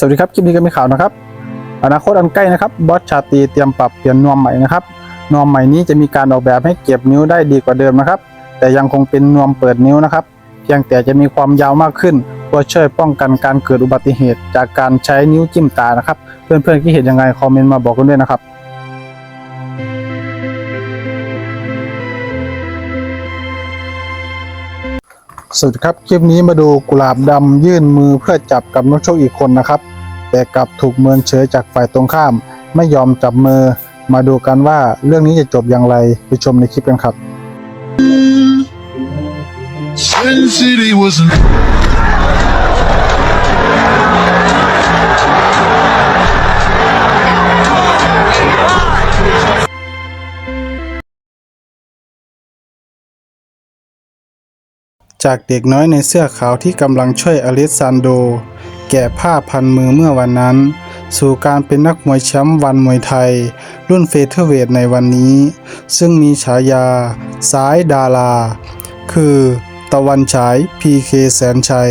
สวัสดีครับคลิปนี้ก็มีข่าวนะครับ อนาคตอันใกล้นะครับบอสชาตีเตรียมปรับเปลี่ยนนวมใหม่นะครับนวมใหม่นี้จะมีการออกแบบให้เก็บนิ้วได้ดีกว่าเดิมนะครับ แต่ยังคงเป็นนวมเปิดนิ้วนะครับ เพียงแต่จะมีความยาวมากขึ้นเพื่อช่วยป้องกันการเกิดอุบัติเหตุ จากการใช้นิ้วจิ้มตานะครับ เพื่อนๆที่เห็นยังไงคอมเมนต์มาบอกกันด้วยนะครับ สวัสดีครับคลิปนี้มาดูกุหลาบดำยื่นมือเพื่อจับกับนักชกอีกคนนะครับ แต่กลับถูกเมินเฉยจากฝ่ายตรงข้าม ไม่ยอมจับมือ มาดูกันว่าเรื่องนี้จะจบอย่างไรไปชมในคลิปกันครับ Sin City wasn't. จากเด็กน้อยในเสื้อขาวที่กำลังช่วยอเลสซานโด แก่ผ้าพันมือเมื่อวันนั้น สู่การเป็นนักมวยแชมป์วันมวยไทย รุ่นเฟเธอร์เวทในวันนี้ ซึ่งมีฉายา สายดารา คือ ตะวันฉายพีเคแสนชัย